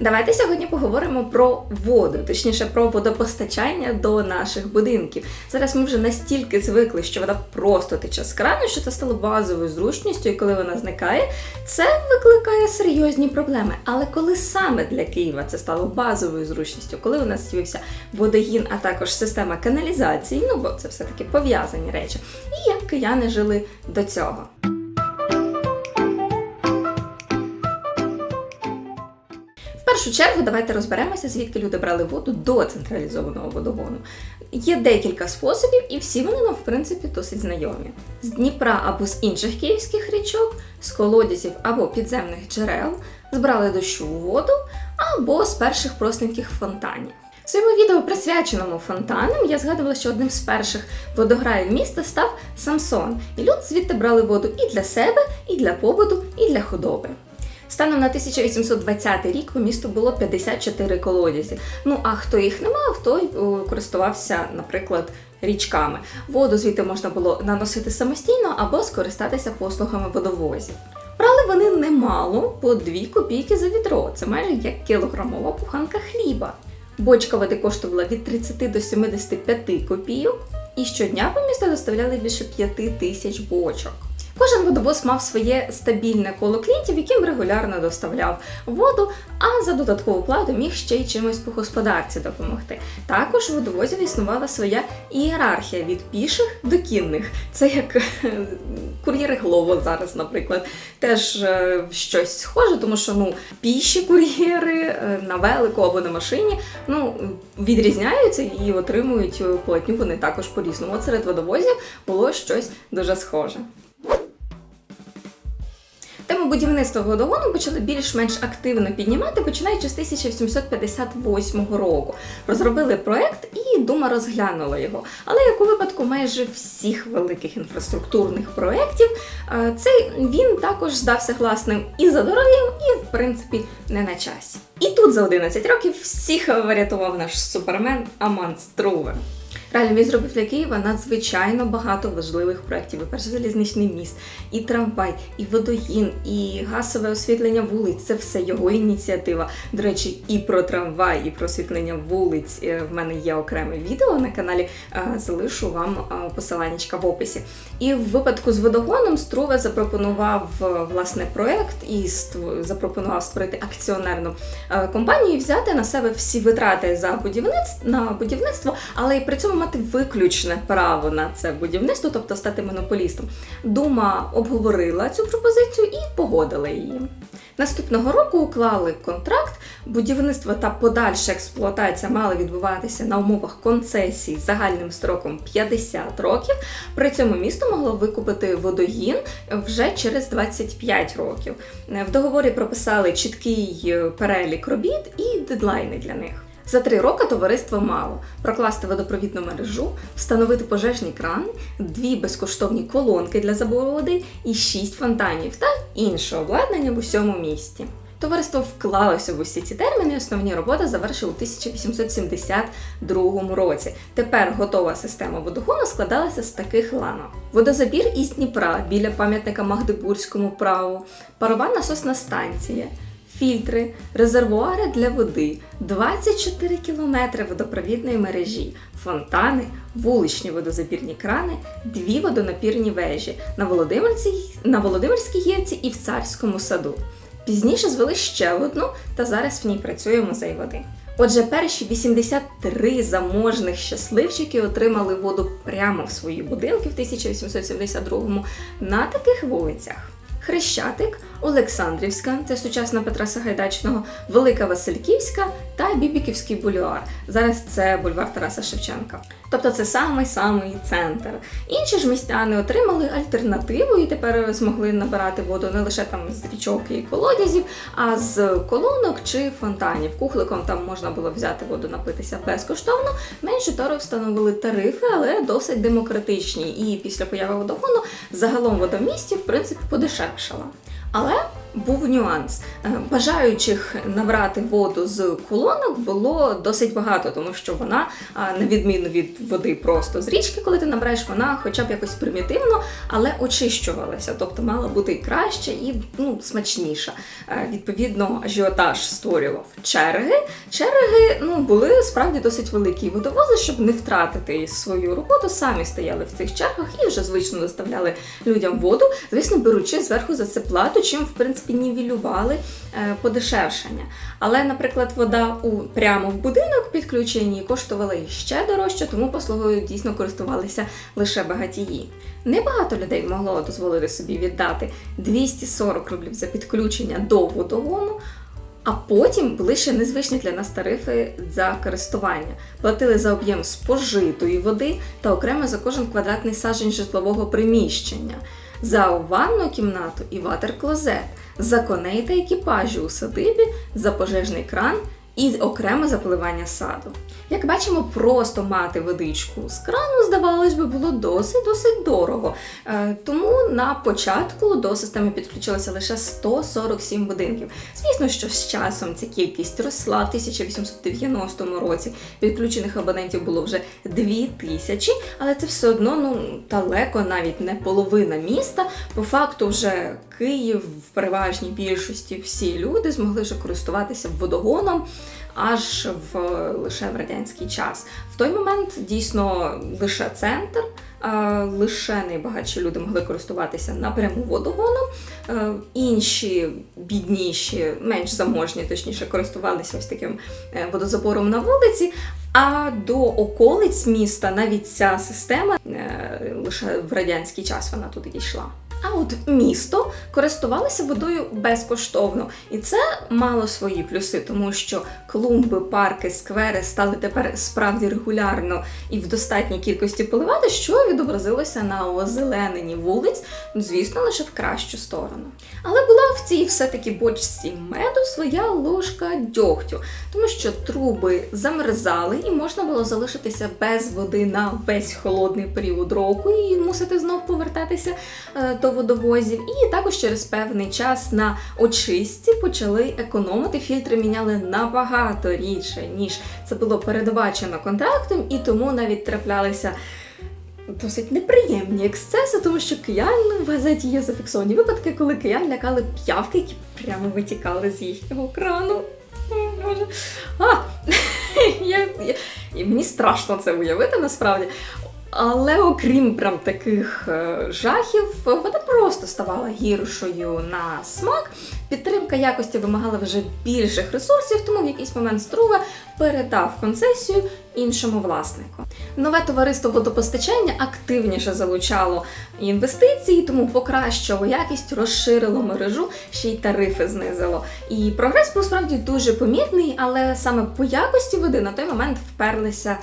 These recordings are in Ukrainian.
Давайте сьогодні поговоримо про воду, точніше про водопостачання до наших будинків. Зараз ми вже настільки звикли, що вода просто тече з крану, що це стало базовою зручністю, і коли вона зникає, це викликає серйозні проблеми. Але коли саме для Києва це стало базовою зручністю, коли у нас з'явився водогін, а також система каналізації, ну бо це все-таки пов'язані речі, і як кияни жили до цього. Першу чергу давайте розберемося, звідки люди брали воду до централізованого водогону. Є декілька способів, і всі вони нам, в принципі, досить знайомі: з Дніпра або з інших київських річок, з колодязів або підземних джерел, збрали дощову воду або з перших простеньких фонтанів. В своєму відео, присвяченому фонтанам, я згадувала, що одним з перших водограїв міста став Самсон, і люди звідти брали воду і для себе, і для побуту, і для худоби. Станом на 1820 рік по місту було 54 колодязі. Ну а хто їх не мав, той користувався, наприклад, річками. Воду звідти можна було наносити самостійно або скористатися послугами водовозів. Брали вони немало по 2 копійки за відро. Це майже як кілограмова буханка хліба. Бочка води коштувала від 30 до 75 копійок, і щодня по місту доставляли більше 5 тисяч бочок. Кожен водовоз мав своє стабільне коло клієнтів, яким регулярно доставляв воду, а за додаткову плату міг ще й чимось по господарці допомогти. Також у водовозів існувала своя ієрархія від піших до кінних. Це як кур'єри Глово зараз, наприклад, теж е, щось схоже, тому що ну піші кур'єри е, на велику або на машині ну відрізняються і отримують платню вони також по-різному. От серед водовозів було щось дуже схоже. Тему будівництва водогону почали більш-менш активно піднімати, починаючи з 1758 року. Розробили проект і дума розглянула його. Але як у випадку майже всіх великих інфраструктурних проєктів, е, цей він також здався гласним і за дорогим, і в принципі не на часі. І тут за 11 років всіх врятував наш супермен Аман Струве. Реально він зробив для Києва надзвичайно багато важливих проєктів. Перший залізничний міст, і трамвай, і водогін, і газове освітлення вулиць. Це все його ініціатива. До речі, і про трамвай, і про освітлення вулиць е, в мене є окреме відео на каналі. е, Залишу вам посилання посиланнячка в описі. І в випадку з водогоном Струве запропонував е, власне проект і запропонував створити акціонерну е, компанію і взяти на себе всі витрати за будівництво на будівництво, але і при цьому мати виключне право на це будівництво, тобто стати монополістом. Дума обговорила цю пропозицію і погодила її. Наступного року уклали контракт. Будівництво та подальша експлуатація мали відбуватися на умовах концесії загальним строком 50 років. При цьому місто могло викупити водогін вже через 25 років. В договорі прописали чіткий е, перелік робіт і дедлайни для них. За три роки товариство мало прокласти водопровідну мережу, встановити пожежні крани, дві безкоштовні колонки для забору води і шість фонтанів та інше обладнання в усьому місті. Товариство вклалося в усі ці терміни. Основні роботи завершили у 1872 році. Тепер готова система водогону складалася з таких ланок: водозабір із Дніпра біля пам'ятника Магдебурзькому праву, парова насосна станція, фільтри, резервуари для води, 24 кілометри водопровідної мережі, фонтани, вуличні водозабірні крани, дві водонапірні вежі на Володимирській, на Володимирській гірці і в царському саду. Пізніше звели ще одну, та зараз в ній працює музей води. Отже, перші 83 заможних щасливчики отримали воду прямо в свої будинки в 1872 на таких вулицях. Хрещатик, Олександрівська, це сучасна Петра Сагайдачного, Велика Васильківська та Бібіківський бульвар. Зараз це бульвар Тараса Шевченка. Тобто це самий самий центр. Інші ж містяни отримали альтернативу і тепер змогли набирати воду не лише там з річок і колодязів, а з колонок чи фонтанів. Кухликом там можна було взяти воду напитися безкоштовно. Менше тору встановили тарифи, але досить демократичні. І після появи водогону загалом вода в місті в принципі подешевшала. Але був нюанс. Е, Бажаючих набрати воду з колонок було досить багато, тому що вона, на відміну від води просто з річки, коли ти набираєш, вона хоча б якось примітивно, але очищувалася, тобто мала бути краще, і ну, смачніша. Е, Відповідно, ажіотаж створював черги. Черги ну, були справді досить великі. Водовози, щоб не втратити свою роботу, самі стояли в цих чергах і вже звично доставляли людям воду, звісно, беручи зверху за це плату, чим в принципі нівелювали е, подешевшення. Але, наприклад, вода у прямо в будинок підключенні коштувала іще дорожче, тому послугою дійсно користувалися лише багатії. Небагато людей могло дозволити собі віддати 240 рублів за підключення до водогону. А потім були ще незвичні для нас тарифи за користування. Платили за об'єм спожитої води та окремо за кожен квадратний сажень житлового приміщення, за ванну кімнату і ватер-клозет, за коней та екіпажі у садибі, за пожежний кран і окремо за поливання саду. Як бачимо, просто мати водичку з крану, здавалось би, було досить досить дорого. Е, Тому на початку до системи підключилося лише 147 будинків. Звісно, що з часом ця кількість росла в 1890 році. Підключених абонентів було вже 2000, але це все одно ну далеко навіть не половина міста. По факту, вже Київ в переважній більшості всі люди змогли вже користуватися водогоном аж в лише в радянський час. В той момент дійсно лише центр. е, Лише найбагатші люди могли користуватися напряму водогоном, е, інші бідніші, менш заможні, точніше, користувалися ось таким е, водозабором на вулиці. А до околиць міста навіть ця система лише в радянський час вона туди дійшла. А от місто користувалося водою безкоштовно, і це мало свої плюси, тому що клумби, парки, сквери стали тепер справді регулярно і в достатній кількості поливати, що відобразилося на озелененні вулиць, звісно, лише в кращу сторону. Але була в цій все-таки бочці меду своя ложка дьогтю, тому що труби замерзали і можна було залишитися без води на весь холодний період року і мусити знов повертатися е, до водовозів. І також через певний час на очистці почали економити. Фільтри міняли набагато рідше, ніж це було передбачено контрактом, і тому навіть траплялися. Досить неприємні ексцеси, тому що киян в газеті є зафіксовані випадки, коли киян лякали п'явки, які прямо витікали з їхнього крану. Боже. А, я, я, і мені страшно це уявити насправді. Але окрім прям таких е, жахів, вона просто ставала гіршою на смак. Підтримка якості вимагала вже більших ресурсів, тому в якийсь момент Струва передав концесію іншому власнику. Нове товариство водопостачання активніше залучало інвестиції, тому покращило якість, розширило мережу, ще й тарифи знизило. І прогрес був справді дуже помітний, але саме по якості води на той момент вперлися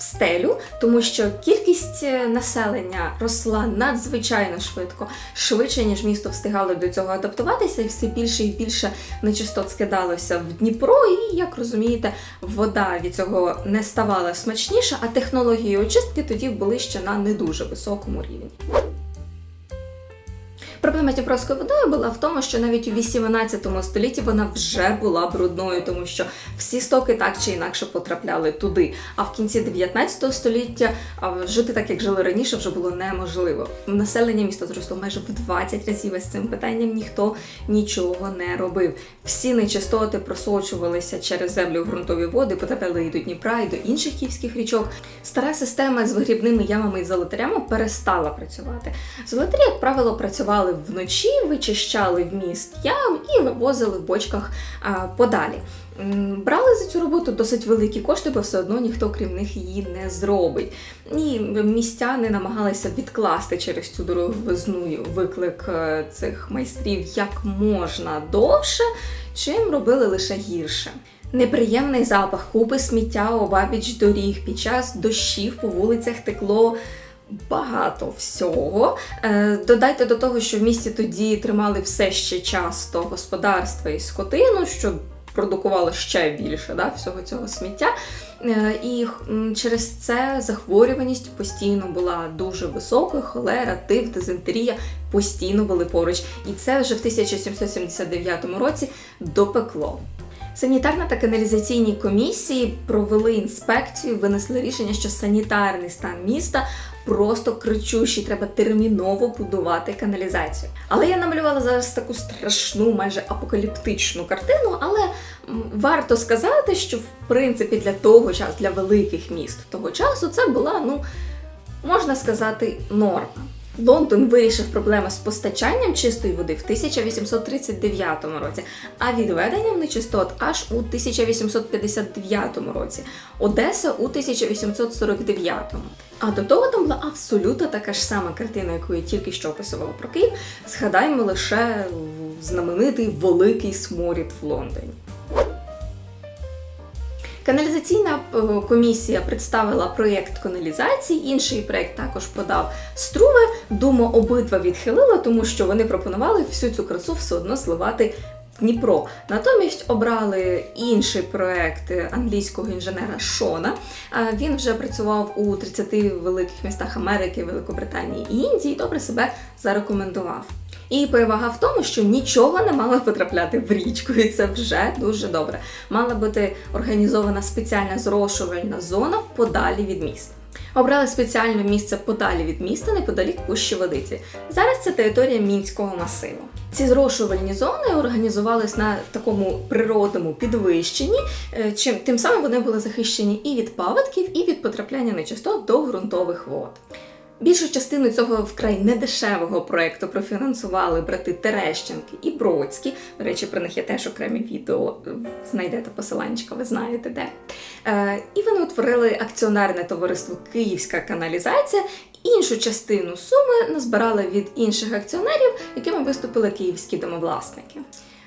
в стелю, тому що кількість е, населення росла надзвичайно швидко, швидше ніж місто встигало до цього адаптуватися, і все більше і більше нечистот скидалося в Дніпро. І як розумієте, вода від цього не ставала смачніша, а технології очистки тоді були ще на не дуже високому рівні. Проблема з водою була в тому, що навіть у 18 столітті вона вже була брудною, тому що всі стоки так чи інакше потрапляли туди. А в кінці 19 століття жити так, як жили раніше, вже було неможливо. Населення міста зросло майже в 20 разів. і З цим питанням ніхто нічого не робив. Всі нечистоти просочувалися через землю в ґрунтові води, потрапляли і до Дніпра, і до інших київських річок. Стара система з вигрібними ямами і золотарями перестала працювати. Золотарі, як правило, працювали вночі, вичищали вміст ям і вивозили в бочках подалі. Брали за цю роботу досить великі кошти, бо все одно ніхто крім них її не зробить. І містяни намагалися відкласти через цю дороговизну виклик е, цих майстрів як можна довше, чим робили лише гірше. Неприємний запах купи сміття обабіч доріг під час дощів по вулицях текло багато всього. Е, Додайте до того, що в місті тоді тримали все ще часто господарства і скотину, що продукувало ще більше да, всього цього сміття. Е, І через це захворюваність постійно була дуже високою, холера, тиф, дизентерія постійно були поруч. І це вже в 1779 році допекло. Санітарна та каналізаційні комісії провели інспекцію, винесли рішення, що санітарний стан міста просто кричущий, треба терміново будувати каналізацію. Але я намалювала зараз таку страшну, майже апокаліптичну картину, але варто сказати, що в принципі для того часу, для великих міст того часу, це була, ну, можна сказати, норма. Лондон вирішив проблеми з постачанням чистої води в 1839 році, а відведенням нечистот аж у 1859 році, Одеса у 1849. А до того там була абсолютно така ж сама картина, яку я тільки що описувала про Київ. Згадаймо лише знаменитий великий сморід в Лондоні. Каналізаційна е, комісія представила проєкт каналізації, інший проєкт також подав Струве. Дума обидва відхилила, тому що вони пропонували всю цю красу все одно зливати в Дніпро. Натомість обрали інший проєкт англійського інженера Шона. Він вже працював у 30 великих містах Америки, Великобританії і Індії. і Добре себе зарекомендував. І перевага в тому, що нічого не мало потрапляти в річку, і це вже дуже добре. Мала бути організована спеціальна зрошувальна зона подалі від міста. Обрали спеціальне місце подалі від міста, неподалік пущі водиці. Зараз це територія мінського масиву. Ці зрошувальні зони організувались на такому природному підвищенні, е, чим тим самим вони були захищені і від паводків, і від потрапляння нечистот до ґрунтових вод. Більшу частину цього вкрай недешевого проекту профінансували брати Терещенки і Бродські. До речі, про них є теж окремі відео. Знайдете посиланчика, ви знаєте де. Е, і вони утворили акціонерне товариство Київська каналізація. Іншу частину суми назбирали від інших акціонерів, якими виступили київські домовласники.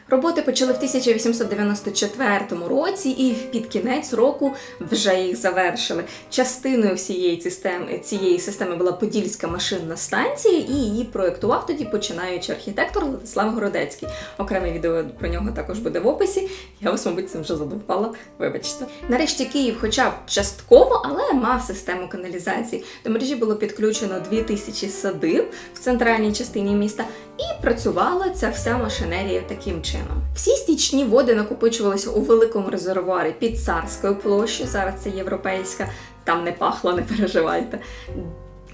Роботи почали в 1894 році, і під кінець року вже їх завершили. Частиною всієї системи цієї системи була Подільська машинна станція, і її проєктував тоді починаючи архітектор Владислав Городецький. Окреме відео про нього також буде в описі. Я вас, мабуть, цим вже задовбала. Вибачте. Нарешті Київ, хоча б частково, але мав систему каналізації. До мережі було підключено 2000 садиб в центральній частині міста, і працювала ця вся машинерія таким чином. Всі стічні води накопичувалися у великому резервуарі під царською площею. Зараз це європейська, там не пахло, не переживайте.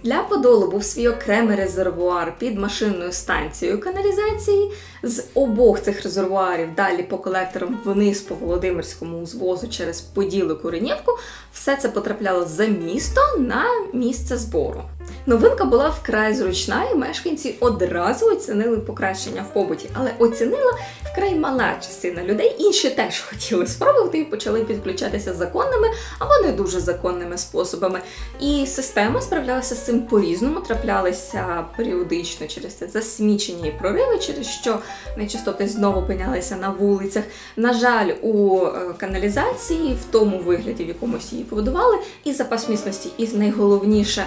Для Подолу був свій окремий резервуар під машинною станцією каналізації. З обох цих резервуарів далі по колекторам вниз по Володимирському узвозу через Поділ і Куренівку все це потрапляло за місто на місце збору. Новинка була вкрай зручна, і мешканці одразу оцінили покращення в побуті, але оцінила вкрай мала частина людей. Інші теж хотіли спробувати і почали підключатися законними або не дуже законними способами. І система справлялася з цим по-різному, траплялися періодично через це засмічення і прориви, через що нечистоти знову опинялися на вулицях. На жаль, у е, каналізації, в тому вигляді, в якомусь її побудували, і запас міцності, і найголовніше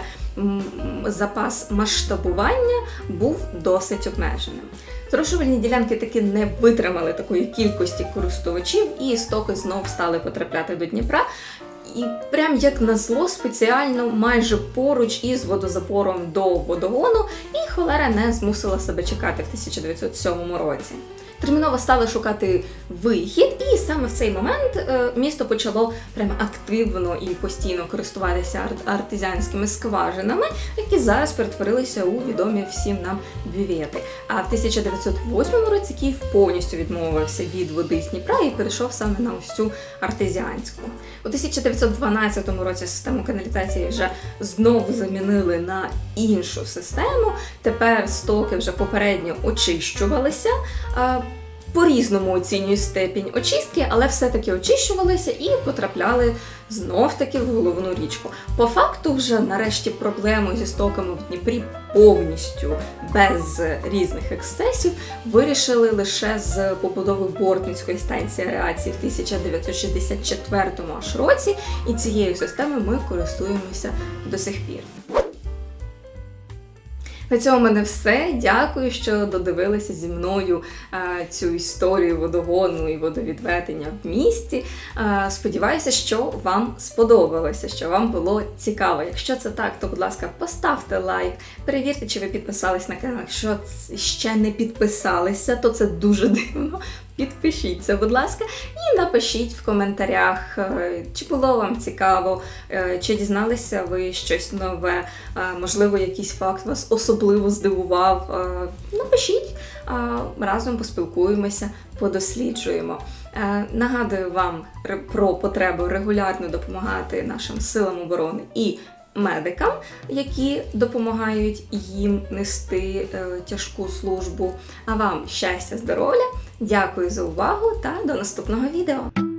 запас масштабування був досить обмеженим. Зрошувальні ділянки таки не витримали такої кількості користувачів, і стоки знов стали потрапляти до Дніпра. І прям як на зло, спеціально майже поруч із водозапором до водогону, і холера не змусила себе чекати в 1907 році. Терміново стали шукати вихід, і саме в цей момент е, місто почало прям активно і постійно користуватися ар- артезіанськими скважинами, які зараз перетворилися у відомі всім нам бювети. А в 1908 році Київ повністю відмовився від води з Дніпра і перейшов саме на ось цю артезіанську. У 1912 році систему каналізації вже знову замінили на іншу систему. Тепер стоки вже попередньо очищувалися. По-різному оцінюють степінь очистки, але все-таки очищувалися і потрапляли знов-таки в головну річку. По факту, вже нарешті проблему зі стоками в Дніпрі повністю без різних ексцесів вирішили лише з побудови Бортницької станції аерації в 1964 аж році, і цією системою ми користуємося до сих пір. На цьому в мене все. Дякую, що додивилися зі мною е, цю історію водогону і водовідведення в місті. Е, сподіваюся, що вам сподобалося, що вам було цікаво. Якщо це так, то будь ласка, поставте лайк, перевірте, чи ви підписались на канал. Якщо ще не підписалися, то це дуже дивно. Підпишіться, будь ласка, і напишіть в коментарях, е, чи було вам цікаво, е, чи дізналися ви щось нове, е, можливо, якийсь факт вас особливо здивував. Напишіть, разом поспілкуємося, подосліджуємо. Нагадую вам про потребу регулярно допомагати нашим силам оборони і медикам, які допомагають їм нести е, тяжку службу. А вам щастя, здоров'я! Дякую за увагу та до наступного відео!